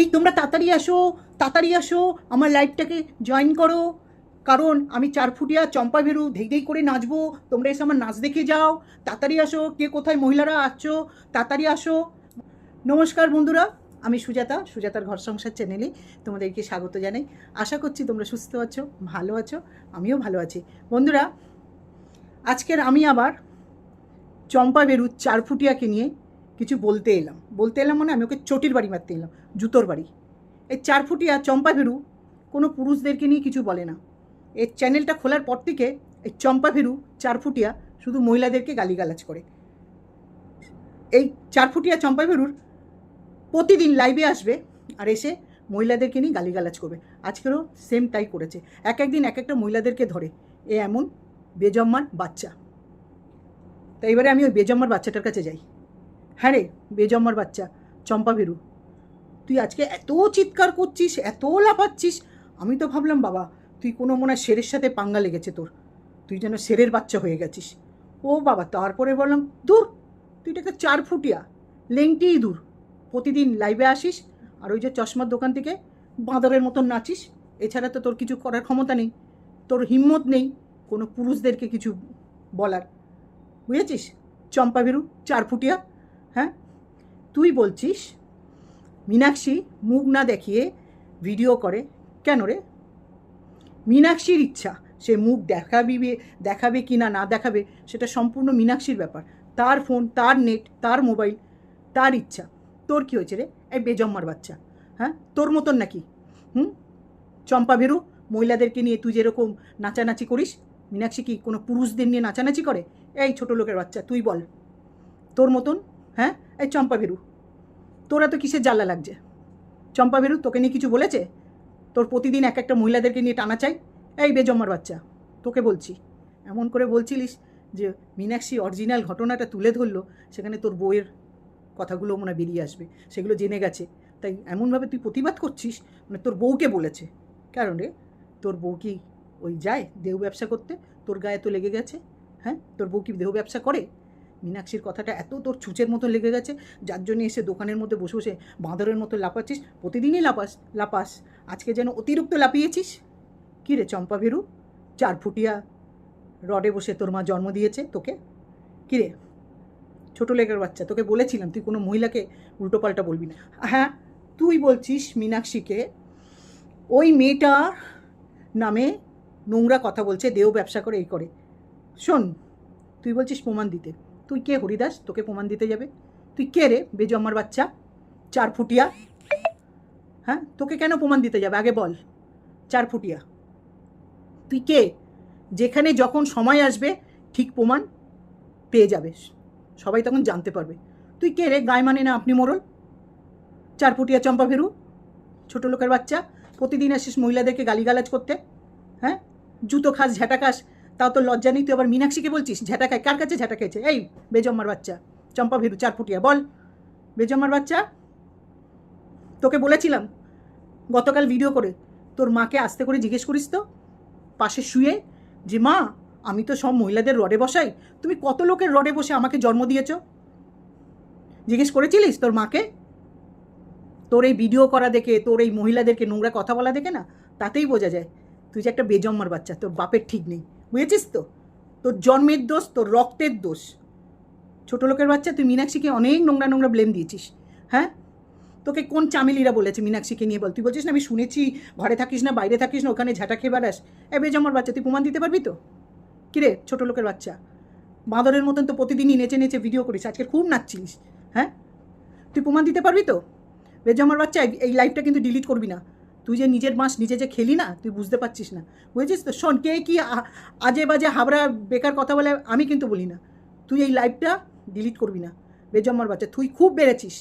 এই, তোমরা তাড়াতাড়ি আসো তাড়াতাড়ি আসো, আমার লাইভটাকে জয়েন করো। কারণ আমি চার ফুটিয়া চম্পা ভেরু ধেই ধেই করে নাচবো। তোমরা এসে আমার নাচ দেখে যাও। তাড়াতাড়ি আসো, কে কোথায় মহিলারা আসছো তাড়াতাড়ি আসো। নমস্কার বন্ধুরা, আমি সুজাতা, সুজাতার ঘর সংসার চ্যানেলে তোমাদেরকে স্বাগত জানাই। আশা করছি তোমরা সুস্থ আছো, ভালো আছো, আমিও ভালো আছি। বন্ধুরা, আজকের আমি আবার চম্পা বেরু চার ফুটিয়াকে নিয়ে কিছু বলতে এলাম। বলতে এলাম মানে আমি ওকে চটির বাড়ি মারতে এলাম, জুতোর বাড়ি। এই চার ফুটিয়া চম্পা ভেরু কোনো পুরুষদেরকে নিয়ে কিছু বলে না। এর চ্যানেলটা খোলার পর থেকে এই চম্পা ভেরু চার ফুটিয়া শুধু মহিলাদেরকে গালিগালাজ করে। এই চার ফুটিয়া চম্পা ভেরুর প্রতিদিন লাইভে আসবে আর এসে মহিলাদেরকে নিয়ে গালিগালাজ করবে। আজকেরও সেম তাই করেছে। এক একদিন এক একটা মহিলাদেরকে ধরে। এ এমন বেজম্মার বাচ্চা। তাই এবারে আমি ওই বেজম্মার বাচ্চাটার কাছে যাই। হ্যাঁ রে, বেজম্মার বাচ্চা, চম্পা ভেরু। তুই আজকে এত চিৎকার করছিস, এত লাফাচ্ছিস, আমি তো ভাবলাম, বাবা, তুই কোনো মনে শেরের সাথে পাঙ্গা লেগেছে তোর। তুই যেন শেরের বাচ্চা হয়ে গেছিস। ও বাবা, তারপরে বললাম, দূর, তুই একটা চার ফুটিয়া লেংটিই দূর। প্রতিদিন লাইভে আসিস, আর ওই যে চশমার দোকান থেকে বাঁদরের মতন নাচিস, এছাড়া তো তোর কিছু করার ক্ষমতা নেই, তোর হিম্মত নেই কোনো পুরুষদেরকে কিছু বলার। বুঝেছিস? চম্পা ভেরু চার ফুটিয়া হ্যাঁ? তুই বলছিস? মীনাক্ষী মুখ না দেখিয়ে ভিডিও করে। কেন রে? মীনাক্ষীর ইচ্ছা, সে মুখ দেখাবি দেখাবে কি না না দেখাবে, সেটা সম্পূর্ণ মীনাক্ষীর ব্যাপার। তার ফোন তার নেট তার মোবাইল তার ইচ্ছা। তোর কি হয়েছে রে? এই বেজম্মার বাচ্চা হ্যাঁ? তোর মতন নাকি? হুম? চম্পা ভেরু, মহিলাদেরকে নিয়ে তুই যেরকম নাচানাচি করিস, মীনাক্ষী কি কোনো পুরুষদের নিয়ে নাচানাচি করে? এই ছোট লোকের বাচ্চা, তুই বল। তোর মতন হ্যাঁ? এই চম্পা ভেরু, তোরা তো কিসের জ্বালা লাগছে? চম্পা ভেরু, তোকে নিয়ে কিছু বলেছে? তোর প্রতিদিন এক একটা মহিলাদেরকে নিয়ে টানা চাই? এই বেজম্মার বাচ্চা, তোকে বলছি। এমন করে বলছিলিস যে মীনাক্ষী অরিজিনাল ঘটনাটা তুলে ধরলো, সেখানে তোর বইয়ের কথাগুলো মনে বেরিয়ে আসবে, সেগুলো জেনে গেছে। তাই এমনভাবে তুই প্রতিবাদ করছিস মানে তোর বউকে বলেছে। কারণ রে, তোর বউ কি ওই যায় দেহ ব্যবসা করতে? তোর গায়ে তো লেগে গেছে হ্যাঁ? তোর বউ কি দেহ ব্যবসা করে? মীনাক্ষীর কথাটা এত তোর ছুঁচের মতো লেগে গেছে, যার জন্য এসে দোকানের মধ্যে বসে বসে বাঁদরের মতো লাপাচ্ছিস প্রতিদিনই লাপাস লাপাস আজকে যেন অতিরিক্ত লাপিয়েছিস কী রে চম্পা ভেরু? চার ফুটিয়া রডে বসে তোর মা জন্ম দিয়েছে তোকে? কী রে? ছোটো লেগের বাচ্চা, তোকে বলেছিলাম তুই কোনো মহিলাকে উল্টোপাল্টা বলবি না। হ্যাঁ তুই বলছিস মীনাক্ষীকে, ওই মেয়েটার নামে নোংরা কথা বলছে, দেহ ব্যবসা করে, এই করে। শোন, তুই বলছিস প্রমাণ দিতে। তুই কে হরিদাস? তোকে প্রমাণ দিতে যাবে। তুই কে রে? বেজম্মার বাচ্চা। চার ফুটিয়া। হ্যাঁ? তোকে কেন প্রমাণ দিতে যাবে? আগে বল। চার ফুটিয়া। তুই কে? যেখানে যখন সময় আসবে, ঠিক প্রমাণ পেয়ে যাবে। সবাই তখন জানতে পারবে। তুই কে রে? গায়ে মানে না আপনি মোড়ল চার ফুটিয়া চম্পা ভেরু। ছোটো লোকের বাচ্চা। প্রতিদিন আসিস মহিলাদেরকে গালিগালাজ করতে। হ্যাঁ? জুতো খাস ঝ্যাটা খাস। তাও তো লজ্জা নেই, তুই আবার মীনাক্ষীকে বলছিস? ঝ্যাটা খায়, কার কাছে ঝ্যাটা খেয়েছে? এই, বেজম্মার বাচ্চা। চম্পা ভেরু, চার ফুটিয়া, বল। বেজম্মার বাচ্চা, তোকে বলেছিলাম গতকাল ভিডিও করে, তোর মাকে আস্তে করে জিজ্ঞেস করিস তো, পাশে শুয়ে, যে মা, আমি তো সব মহিলাদের রডে বসাই, তুমি কত লোকের রডে বসে আমাকে জন্ম দিয়েছ? জিজ্ঞেস করেছিলিস তোর মাকে? তোর এই ভিডিও করা দেখে, তোর এই মহিলাদেরকে নোংরা কথা বলা দেখে না, তাতেই বোঝা যায়। তুই যে একটা বেজম্মার বাচ্চা, তোর বাপের ঠিক নেই। বুঝেছিস তো? তোর জন্মের দোষ, তোর রক্তের দোষ। ছোটো লোকের বাচ্চা, তুই মীনাক্ষীকে অনেক নোংরা নোংরা ব্লেম দিয়েছিস হ্যাঁ? তোকে কোন চামেলিরা বলেছে মীনাক্ষীকে নিয়ে বল? তুই বলছিস না, আমি শুনেছি, ঘরে থাকিস না, বাইরে থাকিস না, ওখানে ঝাঁটা খেয়ে বেড়াস এ বেজম্মার বাচ্চা, তুই প্রমাণ দিতে পারবি তো? কিরে ছোটো লোকের বাচ্চা? বাঁদরের মতন তো প্রতিদিনই নেচে নেচে ভিডিও করিস, আজকে খুব নাচছিলিস হ্যাঁ? তুই প্রমাণ দিতে পারবি তো? বেজমার বাচ্চা, এই- লাইফটা কিন্তু ডিলিট করবি না। তুই যে নিজের মাস নিজে যে খেলি না, তুই বুঝতে পারছিস না। বুঝেছিস তো? শোন, কে কি আজে বাজে হাবড়া বেকার কথা বলে আমি কিন্তু বলি না। তুই এই লাইফটা ডিলিট করবি না। বেজম্মার বাচ্চা, তুই খুব বেড়েছিস।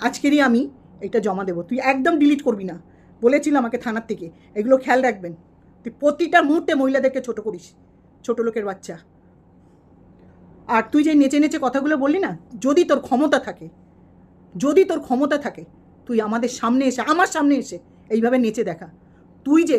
আজকেরই আমি এটা জমা দেবো। তুই একদম ডিলিট করবি না। বলেছিল আমাকে থানার থেকে। এগুলো খেয়াল রাখবেন। তুই প্রতিটা মুহূর্তে মহিলাদেরকে ছোট করিস। ছোট লোকের বাচ্চা। আর তুই যে নেচে নেচে কথাগুলো বললি না, যদি তোর ক্ষমতা থাকে, যদি তোর ক্ষমতা থাকে তুই আমাদের সামনে এসে, আমার সামনে এসে এইভাবে নেচে দেখা। তুই যে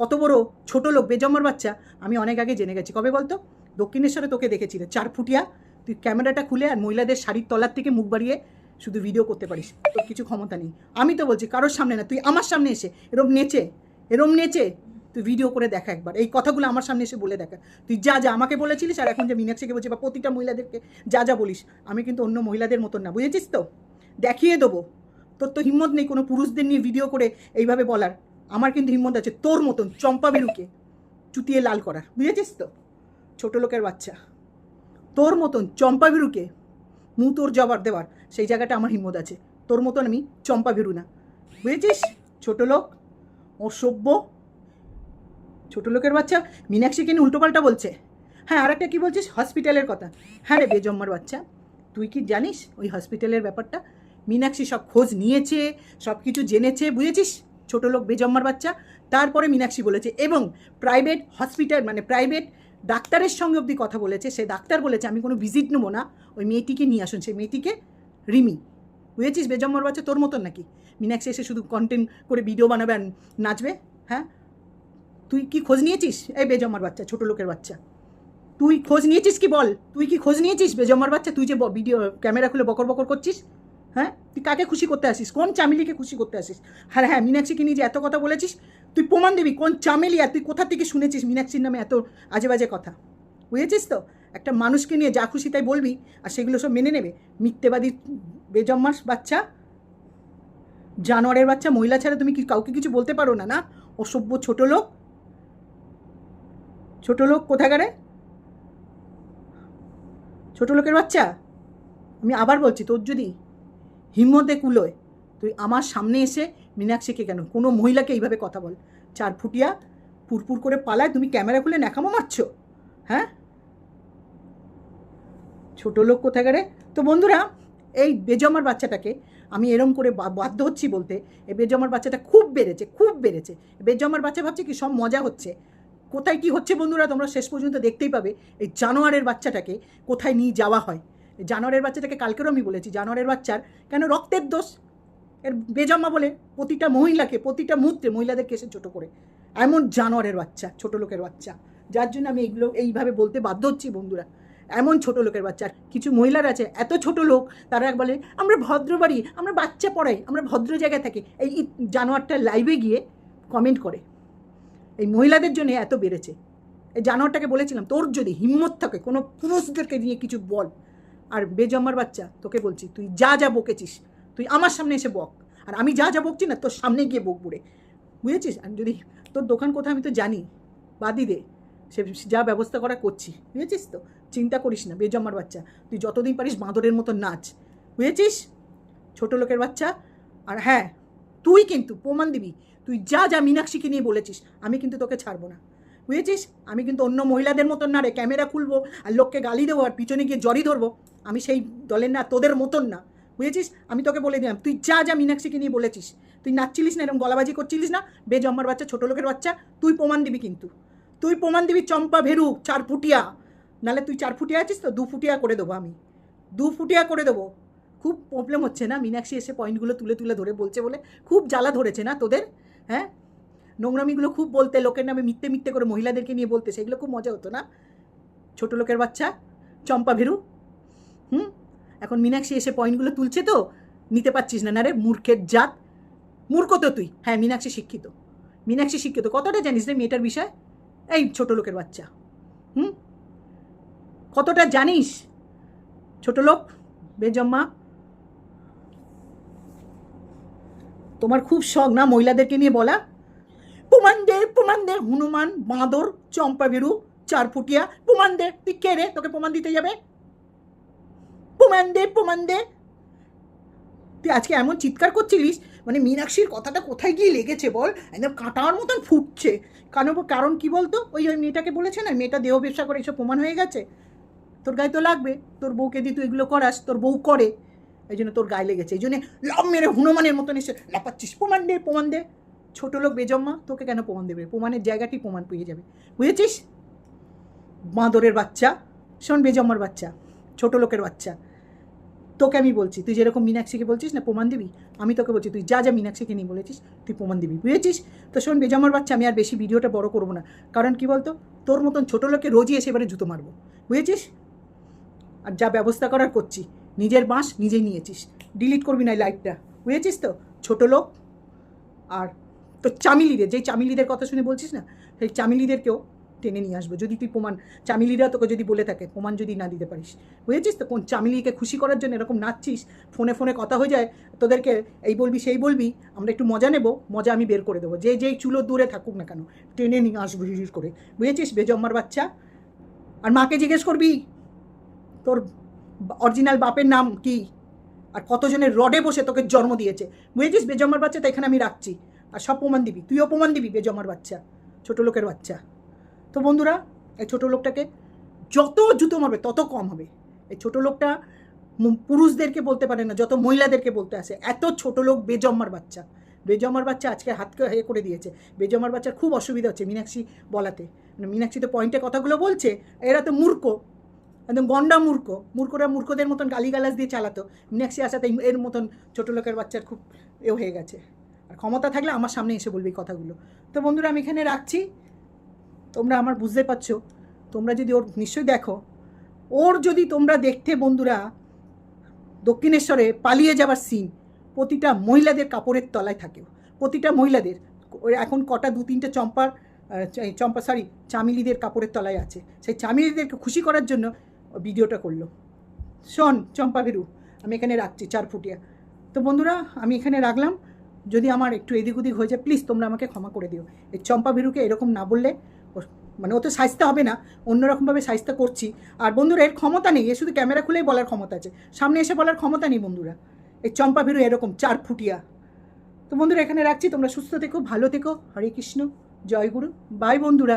কত বড় ছোট লোক, বেজম্মার বাচ্চা, আমি অনেক আগে জেনে গেছি। কবে বলতো? দক্ষিণেশ্বরে তোকে দেখেছি রে, চার ফুটিয়া। তুই ক্যামেরাটা খুলে আর মহিলাদের শাড়ির তলার থেকে মুখ বাড়িয়ে শুধু ভিডিও করতে পারিস। তোর কিছু ক্ষমতা নেই। আমি তো বলছি, কারোর সামনে না, তুই আমার সামনে এসে, এরম নেচে এরম নেচে তুই ভিডিও করে দেখা একবার। এই কথাগুলো আমার সামনে এসে বলে দেখা। তুই যা যা আমাকে বলেছিলিস আর এখন যে মীনাক্ষীকে বলছি বা প্রতিটা মহিলাদেরকে যা যা বলিস, আমি কিন্তু অন্য মহিলাদের মতন না, বুঝেছিস তো? দেখিয়ে দেবো। তোর তো হিম্মত নেই কোনো পুরুষদের নিয়ে ভিডিও করে এইভাবে বলার। আমার কিন্তু হিম্মত আছে, তোর মতন চম্পা বেরুকে চুতিয়ে লাল করার। বুঝেছিস তো? ছোট লোকের বাচ্চা। তোর মতন চম্পা ভীরুকে মু তোর জবাব দেওয়ার, সেই জায়গাটা আমার হিম্মত আছে। তোর মতন আমি চম্পা ভীরু না। বুঝেছিস? ছোট লোক, অসভ্য। ছোট লোকের বাচ্চা মীনাক্ষীকে নিয়ে উল্টোপাল্টা বলছে। হ্যাঁ আর একটা কী বলছিস? হসপিটালের কথা। হ্যাঁ রে বেজম্মার বাচ্চা, তুই কি জানিস ওই হসপিটালের ব্যাপারটা? মীনাক্ষী সব খোঁজ নিয়েছে, সব কিছু জেনেছে, বুঝেছিস? ছোট লোক, বেজম্মার বাচ্চা। তারপরে মীনাক্ষী বলেছে, এবং প্রাইভেট হসপিটাল মানে প্রাইভেট ডাক্তারের সঙ্গে অবধি কথা বলেছে। সে ডাক্তার বলেছে, আমি কোনো ভিজিট নেব না। ওই মেয়েটিকে নিয়ে আসুন। সেই মেয়েটিকে রিমি। বুঝেছিস? বেজম্মার বাচ্চা তোর মতন নাকি? মীনাক্ষী এসে শুধু কন্টেন্ট করে ভিডিও বানাবে আর নাচবে? হ্যাঁ? তুই কি খোঁজ নিয়েছিস? এই বেজম্মার বাচ্চা, ছোট লোকের বাচ্চা। তুই খোঁজ নিয়েছিস কি বল? তুই কি খোঁজ নিয়েছিস বেজম্মার বাচ্চা? তুই যে ভিডিও ক্যামেরা খুলে বকর বকর করছিস? হ্যাঁ? তুই কাকে খুশি করতে আসিস? কোন চামেলিকে খুশি করতে আসিস? হ্যাঁ হ্যাঁ মীনাক্ষীকে নিয়ে যে এত কথা বলেছিস, তুই প্রমাণ দিবি কোন চামেলি আর তুই কোথা থেকে শুনেছিস মীনাক্ষীর নামে এত আজে বাজে কথা? বুঝেছিস তো? একটা মানুষকে নিয়ে যা খুশি তাই বলবি আর সেগুলো সব মেনে নেবে। মিথ্যেবাদী বেজম্মার বাচ্চা, জানোয়ারের বাচ্চা, মহিলা ছাড়া তুমি কি কাউকে কিছু বলতে পারো না না? অসভ্য ছোট লোক। ছোট লোক কোথাকারে? ছোট লোকের বাচ্চা? আমি আবার বলছি, তোর যদি হিম্মতে কুলোয়। তুই আমার সামনে এসে মীনাক্ষীকে কেন? কোনো মহিলাকে এইভাবে কথা বল। চার ফুটিয়া পুরপুর করে পালায়, তুমি ক্যামেরা খুলে ন্যাকামো মারছো? হ্যাঁ? ছোটো লোক কোথাকারে? তো বন্ধুরা, এই বেজমার বাচ্চাটাকে আমি এরম করে বাধ্য হচ্ছি বলতে, এই বেজমার বাচ্চাটা খুব বেড়েছে খুব বেড়েছে। বেজমার বাচ্চা ভাবছে কি সব মজা হচ্ছে। কোথায় কি হচ্ছে বন্ধুরা, তোমরা শেষ পর্যন্ত দেখতেই পাবে। এই জানোয়ারের বাচ্চাটাকে কোথায় নিয়ে যাওয়া হয়? জানোয়ারের বাচ্চাটাকে কালকেরও আমি বলেছি, জানোয়ারের বাচ্চার কেন রক্তের দোষ? এর বেজম্মা বলে প্রতিটা মহিলাকে, প্রতিটা মুহূর্তে মহিলাদেরকে এসে ছোটো করে। এমন জানোয়ারের বাচ্চা, ছোট লোকের বাচ্চা। যার জন্য আমি এইগুলো এইভাবে বলতে বাধ্য হচ্ছি বন্ধুরা। এমন ছোট লোকের বাচ্চা। আর কিছু মহিলার আছে, এত ছোট লোক, তারা বলে, আমরা ভদ্র বাড়ি, আমরা বাচ্চা পড়াই, আমরা ভদ্র জায়গায় থাকি। এই জানোয়ারটা লাইভে গিয়ে কমেন্ট করে। এই মহিলাদের জন্য এত বেড়েছে। এই জানোয়ারটাকে বলেছিলাম, তোর যদি হিম্মত থাকে, কোনো পুরুষদেরকে নিয়ে কিছু বল। আর বেজম্মার বাচ্চা, তোকে বলছি, তুই যা যা বকেছিস, তুই আমার সামনে এসে বক। আর আমি যা যা বকছি না, তোর সামনে গিয়ে বক বুড়ে। বুঝেছিস? আর যদি তোর দোকান কোথায় আমি তো জানি বাদি দে, সে যা ব্যবস্থা করা করছি। বুঝেছিস তো? চিন্তা করিস না বেজম্মার বাচ্চা, তুই যতদিন পারিস বাঁদরের মতো নাচ। বুঝেছিস? ছোট লোকের বাচ্চা, আর হ্যাঁ তুই কিন্তু প্রমাণ দিবি, তুই যা যা মীনাক্ষীকে নিয়ে বলেছিস, আমি কিন্তু তোকে ছাড়বো না। বুঝেছিস? আমি কিন্তু অন্য মহিলাদের মতন না রে, ক্যামেরা খুলবো, আর লোককে গালি দেবো, আর পিছনে গিয়ে জড়ি ধরবো। আমি সেই দলের না, তোদের মতন না। বুঝেছিস? আমি তোকে বলে দিলাম, তুই যা যা মীনাক্ষীকে নিয়ে বলেছিস, তুই নাচছিলিস না, এরকম গলাবাজি করছিলিস না, বে বেজম্মার বাচ্চা, ছোট লোকের বাচ্চা, তুই প্রমাণ দিবি কিন্তু। তুই প্রমাণ দিবি চম্পা, ভেরু, চার ফুটিয়া। নালে তুই চার ফুটিয়া আছিস তো, দু ফুটিয়া করে দেবো আমি। দু ফুটিয়া করে দেবো। খুব প্রবলেম হচ্ছে না? মীনাক্ষী এসে পয়েন্টগুলো তুলে তুলে ধরে বলছে বলে, খুব জ্বালা ধরেছে না তোদের? হ্যাঁ? নোংরামিগুলো খুব বলতে, লোকের নামে মিথ্যে মিথ্যে করে মহিলাদেরকে নিয়ে বলতে, সেগুলো খুব মজা হতো না? ছোট লোকের বাচ্চা, চম্পা, ভেরু হুম? এখন মীনাক্ষী এসে পয়েন্টগুলো তুলছে তো, নিতে পারছিস না। না রে, মূর্খের জাত। মূর্খ তো তুই। হ্যাঁ মীনাক্ষী শিক্ষিত। মীনাক্ষী শিক্ষিত। কতটা জানিস রে মেয়েটার বিষয়? এই ছোট লোকের বাচ্চা। হুম? কতটা জানিস? ছোট লোক, বেজম্মা। তোমার খুব শখ না মহিলাদেরকে নিয়ে বলা? প্রমাণ দে প্রমাণ দে, হনুমান, বাঁদর চম্পা ভেরু চার ফুটিয়া তুই কে রে? তোকে প্রমাণ দিতে যাবে? প্রমাণ দে প্রমাণ দে। তুই আজকে এমন চিৎকার করছিলিস মানে মীনাক্ষীর কথাটা কোথায় গিয়ে লেগেছে বল? একদম কাটার মতন ফুটছে। কারণ কারণ কি বলতো? ওই ওই মেয়েটাকে বলেছে না, মেয়েটা দেহ ব্যবসা করে এসব প্রমাণ হয়ে গেছে। তোর গায়ে তো লাগবে। তোর বউকে দিয়ে তুই এগুলো করাস, তোর বউ করে। এই জন্য তোর গায়ে লেগেছে। এই জন্য লাভ মেরে হনুমানের মতন এসে লাপাচ্ছিস প্রমাণ দে প্রমাণ দে। ছোট লোক বেজম্মা, তোকে কেন প্রমাণ দেবে? প্রমাণের জায়গাটি প্রমাণ পেয়ে যাবে। বুঝেছিস? বাঁদরের বাচ্চা। শোন, বেজম্মার বাচ্চা। ছোট লোকের বাচ্চা। তোকে আমি বলছি, তুই যেরকম মীনাক্ষীকে বলছিস না প্রমাণ দিবি? আমি তোকে বলছি, তুই যা যা মীনাক্ষীকে নিয়ে বলেছিস, তুই প্রমাণ দিবি, বুঝেছিস? তো শোন, বেজামার বাচ্চা, আমি আর বেশি ভিডিওটা বড় করব না। কারণ কি বলতো? তোর মতন ছোট লোকে রোজই এসে এবারে জুতো মারবো, বুঝেছিস? আর যা ব্যবস্থা করার করছি, নিজের বাঁশ নিজেই নিয়েছিস ডিলিট করবি না লাইভটা বুঝেছিস তো? ছোট লোক, আর তো চামিলিদের, যেই চামিলিদের কথা শুনে বলছিস না, সেই চামিলিদেরকেও টেনে নিয়ে আসব। যদি তুই প্রমাণ, চামিলিরা তোকে যদি বলে থাকে, প্রমাণ যদি না দিতে পারিস। বুঝেছিস তো? কোন চামিলিকে খুশি করার জন্য এরকম নাচছিস, ফোনে ফোনে কথা হয়ে যায়, তোদেরকে এই বলবি, সেই বলবি, আমরা একটু মজা নেব, মজা আমি বের করে দেবো। যে যেই চুলো দূরে থাকুক না কেন, টেনে নিয়ে আসব হিড় করে। বুঝেছিস? বেজম্মার বাচ্চা। আর মাকে জিজ্ঞেস করবি, তোর অরিজিনাল বাপের নাম কি? আর কতজনের রডে বসে তোকে জন্ম দিয়েছে? বুঝেছিস? বেজম্মার বাচ্চা তো এখানে আমি রাখছি। আর সব প্রমাণ দিবি। তুইও প্রমাণ দিবি বেজম্মার বাচ্চা, ছোটো লোকের বাচ্চা। তো বন্ধুরা, এই ছোটো লোকটাকে যত জুতো মারবে, তত কম হবে। এই ছোট লোকটা পুরুষদেরকে বলতে পারে না, যত মহিলাদেরকে বলতে আসে, এত ছোট লোক বেজম্মার বাচ্চা। বেজম্মার বাচ্চা আজকে হাতকে এ করে দিয়েছে। বেজম্মার বাচ্চার খুব অসুবিধা হচ্ছে মীনাক্ষী বলাতে। মানে মীনাক্ষী তো পয়েন্টে কথাগুলো বলছে, এরা তো মূর্খ। একদম গন্ডা মূর্খ। মূর্খরা মূর্খদের মতন গালিগালাজ দিয়ে চালাতো। মীনাক্ষী আসাতে এর মতন ছোট লোকের বাচ্চার খুব এ হয়ে গেছে। আর ক্ষমতা থাকলে আমার সামনে এসে বলবে এই কথাগুলো। তো বন্ধুরা, আমি এখানে রাখছি। তোমরা আমার বুঝতে পারছ? তোমরা যদি ওর, নিশ্চয়ই দেখো। ওর যদি তোমরা দেখতে বন্ধুরা, দক্ষিণেশ্বরে পালিয়ে যাবার সিন প্রতিটা মহিলাদের কাপড়ের তলায় থাকে প্রতিটা মহিলাদের এখন কটা দু তিনটে চম্পার চম্পা সরি চামিলিদের কাপড়ের তলায় আছে। সেই চামিলিদেরকে খুশি করার জন্য ভিডিওটা করল। শোন, চম্পা ভেরু, আমি এখানে রাখছি চার ফুটিয়া। তো বন্ধুরা, আমি এখানে রাখলাম। যদি আমার একটু এদিক ওদিক হয়ে যায় প্লিজ তোমরা আমাকে ক্ষমা করে দিও। এই চম্পা ভেরুকে এরকম না বললে মানে ওতে সাজতে হবে না, অন্যরকমভাবে সাজতে করছি। আর বন্ধুরা, এর ক্ষমতা নেই, এ শুধু ক্যামেরা খুলেই বলার ক্ষমতা আছে। সামনে এসে বলার ক্ষমতা নেই বন্ধুরা। এই চম্পা ভেরু এরকম চার ফুটিয়া। তো বন্ধুরা, এখানে রাখছি, তোমরা সুস্থ থেকো, ভালো থেকো। হরে কৃষ্ণ, জয় গুরু। বাই বন্ধুরা।